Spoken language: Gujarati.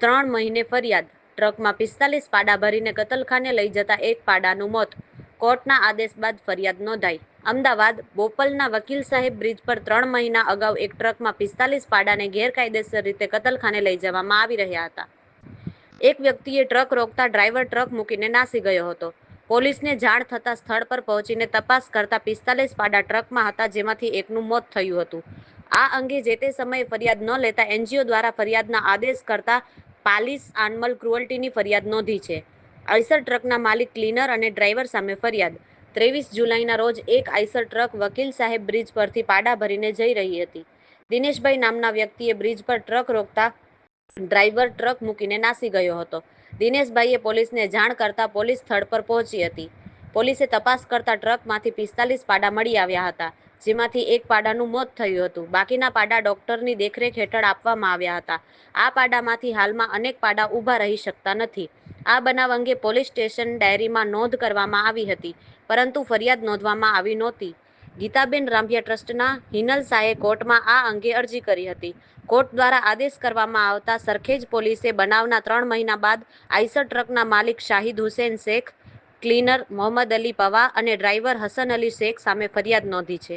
ત્રણ મહિને ફરિયાદ. ટ્રકમાં પિસ્તાલીસ પાડા ભરીને કતલખાને લઈ જતા એક પાડાનું મોત. કોર્ટના આદેશ બાદ ફરિયાદ નોંધાઈ. અમદાવાદ, બોપલના વકીલ સાહેબ બ્રિજ પર ત્રણ મહિના અગાઉ એક ટ્રકમાં પિસ્તાલીસ પાડાને ગેરકાયદેસર રીતે કતલખાને લઈ જવામાં આવી રહ્યા હતા. એક વ્યક્તિએ ટ્રક રોકતા ડ્રાઈવર ટ્રક મૂકીને નાસી ગયો હતો. પોલીસને જાણ થતાં સ્થળ પર પહોંચીને તપાસ કરતા પિસ્તાલીસ પાડા ટ્રકમાં હતા જેમાંથી એકનું મોત થયું હતું. આ અંગે જે તે સમયે ફરિયાદ ન લેતા એનજીઓ દ્વારા ફરિયાદના આદેશ કરતા પાલિસ આનમલ ક્રુઅલ્ટીની ફરિયાદ નોંધી છે. આઈસર ટ્રકના માલિક ક્લીનર અને ડ્રાઈવર સામે ફરિયાદ. ત્રેવીસ જુલાઈના રોજ એક આઈસર ટ્રક વકીલ સાહેબ બ્રિજ પરથી પાડા ભરીને જઈ રહી હતી. દિનેશભાઈ નામના વ્યક્તિએ બ્રિજ પર ટ્રક રોકતા ડ્રાઈવર ટ્રક મૂકીને નાસી ગયો હતો. દિનેશભાઈએ પોલીસને જાણ કરતા પોલીસ સ્થળ પર પહોંચી હતી. પોલીસે તપાસ કરતા ટ્રકમાંથી પિસ્તાલીસ પાડા મળી આવ્યા હતા, જેમાંથી એક પાડાનું મોત થયું હતું. બાકીના પાડા ડોક્ટરની દેખરેખ હેઠળ આપવામાં આવ્યા હતા. આ પાડામાંથી હાલમાં અનેક પાડા ઊભા રહી શકતા નથી. આ બનાવ અંગે પોલીસ સ્ટેશન ડાયરીમાં નોંધ કરવામાં આવી હતી, પરંતુ ફરિયાદ નોંધવામાં આવી નહોતી. ગીતાબેન રાંભિયા ટ્રસ્ટના હિનલ શાહે કોર્ટમાં આ અંગે અરજી કરી હતી. કોર્ટ દ્વારા આદેશ કરવામાં આવતા સરખેજ પોલીસે બનાવના ત્રણ મહિના બાદ આઈસર ટ્રકના માલિક શાહિદ હુસેન શેખ ક્લીનર મોહમ્મદ અલી પવા અને ડ્રાઈવર હસન અલી શેખ સામે ફરિયાદ નોંધી છે.